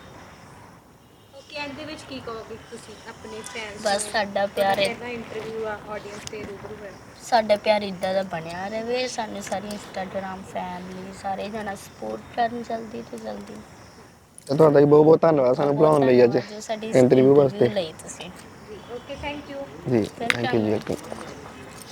ਓਕੇ ਐਂਡ ਦੇ ਵਿੱਚ ਕੀ ਕਹੋਗੇ ਤੁਸੀਂ ਆਪਣੇ ਫੈਨਸ ਬਸ ਸਾਡਾ ਪਿਆਰ ਹੈ ਪਹਿਲਾ ਇੰਟਰਵਿਊ ਆ ਆਡੀਅנס ਤੇ ਰੂਬਰੂ ਹੈ ਸਾਡਾ ਪਿਆਰ ਇਦਾਂ ਦਾ ਬਣਿਆ ਰਹੇ ਸਾਨੂੰ ਸਾਰੀ ਇੰਸਟਾਗ੍ਰਾਮ ਫੈਮਿਲੀ ਸਾਰੇ ਜਣਾ ਸਪੋਰਟ ਕਰਨ ਜਲਦੀ ਤੋਂ ਜਲਦੀ। ਤੇ ਤੁਹਾਡਾ ਵੀ ਬਹੁਤ ਬਹੁਤ ਧੰਨਵਾਦ ਸਾਨੂੰ ਬੁਲਾਉਣ ਲਈ ਅੱਜ ਜੋ ਸਾਡੀ ਇੰਟਰਵਿਊ ਵਾਸਤੇ। ਲਈ ਤੁਸੀਂ। ਜੀ ਓਕੇ ਥੈਂਕ ਯੂ ਜੀ ਥੈਂਕ ਯੂ ਜੀ।